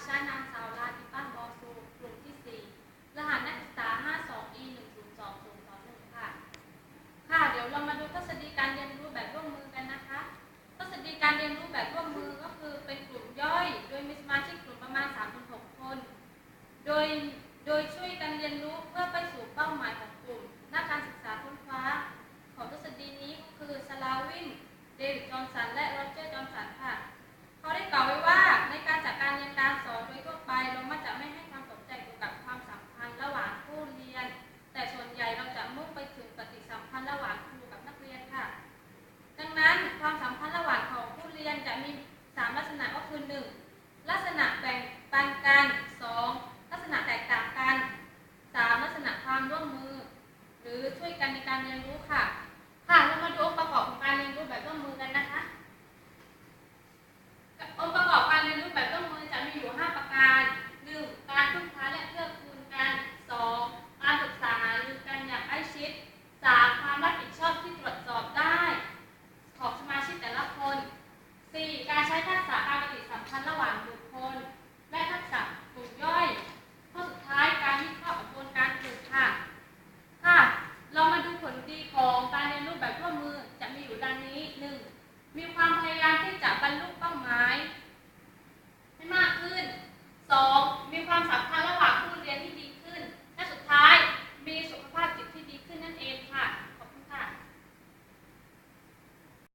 ดิฉันนางสาวลาติป้นบอสูกลุ่มที่ 4 รหัสนักศึกษา 52 e 1 0 2 0 2 1ค่ะ ค่ะ เดี๋ยวเรามาดูทฤษฎีการเรียนรู้แบบร่วมมือกันนะคะ ทฤษฎีการเรียนรู้แบบร่วมมือก็คือเป็นกลุ่มย่อย โดยมีสมาชิกกลุ่มประมาณ 3-6 คน โดย โดยช่วยกันเรียนรู้เพื่อไปสู่เป้าหมายของกลุ่มนักการศึกษาค้นคว้า ของทฤษฎีนี้ก็คือสลาวิน เดวิด จอห์นสัน และโร ลักษณะแบ่งปันกัน 2. ลักษณะแตกต่างกัน 3. ลักษณะความร่วมมือ หรือช่วยกันในการเรียนรู้ค่ะ มีความพยายามที่จะบรรลุเป้าหมาย